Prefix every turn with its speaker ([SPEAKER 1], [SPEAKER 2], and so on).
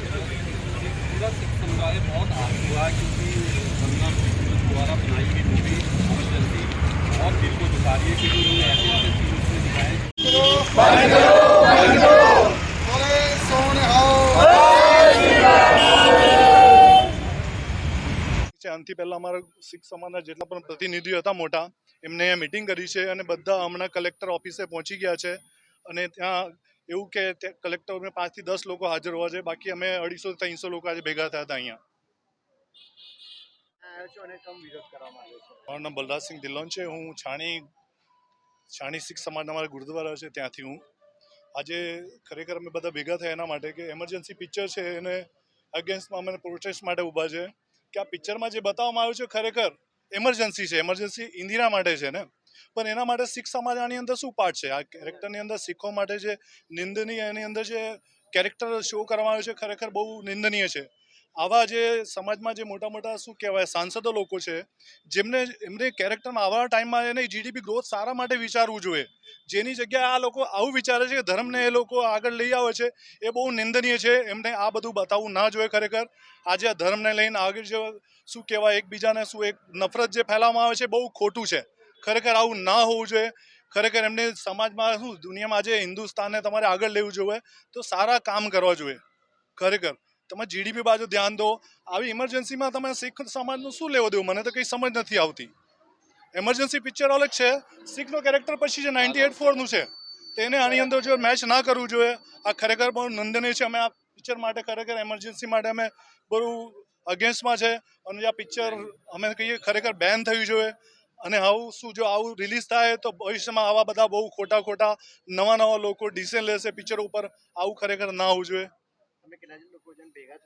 [SPEAKER 1] पूरा सिख समुदाय बहुत आहत हुआ क्योंकि गंगा द्वारा बनाई हुई मूवी
[SPEAKER 2] છે. આનાથી પહેલાં અમારા શીખ સમાજના જેટલા પણ પ્રતિનિધિઓ હતા મોટા એમને મિટિંગ કરી છે અને બધા હમણાં કલેક્ટર ઓફિસે પહોંચી ગયા છે. અને ત્યાં એવું કે ત્યાં કલેક્ટરને પાંચથી દસ લોકો હાજર હોવા જોઈએ બાકી અમે અઢીસો ત્રણસો લોકો આજે ભેગા થયા હતા અહીંયા. મારું નામ બલરાજસિંહ દિલોન છે. હું છાણી છાણી શીખ સમાજના અમારા ગુરુદ્વારા છે ત્યાંથી હું. આજે ખરેખર અમે બધા ભેગા થયા એના માટે કે એમરજન્સી પિક્ચર છે એને અગેન્સ્ટમાં અમે પ્રોટેસ્ટ માટે ઊભા છે. કે આ પિક્ચરમાં જે બતાવવામાં આવ્યું છે ખરેખર એમરજન્સી છે એમરજન્સી ઇન્દિરા માટે છે ને? પણ એના માટે શીખ સમાજ આની અંદર શું પાર્ટ છે? આ કેરેક્ટરની અંદર શીખો માટે જે નિંદનીય, એની અંદર જે કેરેક્ટર શો કરવામાં આવ્યું છે ખરેખર બહુ નિંદનીય છે. આવા જે સમાજમાં જે મોટા મોટા શું કહેવાય, સાંસદો લોકો છે, જેમને, એમને કેરેક્ટરમાં આવા ટાઈમમાં એને જીડીપી ગ્રોથ સારા માટે વિચારવું જોઈએ. જેની જગ્યાએ આ લોકો આવું વિચારે છે કે ધર્મને એ લોકો આગળ લઈ આવે છે, એ બહુ નિંદનીય છે. એમને આ બધું બતાવવું ના જોઈએ ખરેખર. આજે આ ધર્મને લઈને આગળ જે શું કહેવાય, એકબીજાને શું એક નફરત જે ફેલાવવામાં આવે છે બહુ ખોટું છે. ખરેખર આવું ના હોવું જોઈએ. ખરેખર એમને સમાજમાં શું, દુનિયામાં આજે હિન્દુસ્તાનને તમારે આગળ લેવું જોઈએ તો સારા કામ કરવા જોઈએ. ખરેખર. તમે જીડીપી બાજુ ધ્યાન દો. આવી ઇમરજન્સીમાં તમે શીખ સમાજનું શું લેવો દેવું? મને તો કંઈ સમજ નથી આવતી. એમરજન્સી પિક્ચર અલગ છે. શીખનો કેરેક્ટર પછી છે નાઇન્ટી એટ ફોરનું છે, તેને આની અંદર જો મેચ ના કરવું જોઈએ, આ ખરેખર બહુ નંદનીય છે. અમે આ પિક્ચર માટે ખરેખર એમરજન્સી માટે અમે બહુ અગેન્સ્ટમાં છે. અને આ પિક્ચર અમે કહીએ ખરેખર બેન થયું જોઈએ. અને આવું શું જો આવું રિલીઝ થાય તો ભવિષ્યમાં આવા બધા બહુ ખોટા ખોટા નવા નવા લોકો ડિસિઝન લેશે પિક્ચર ઉપર. આવું ખરેખર ના હોવું જોઈએ. તમે કેટલા લોકો જણ ભેગા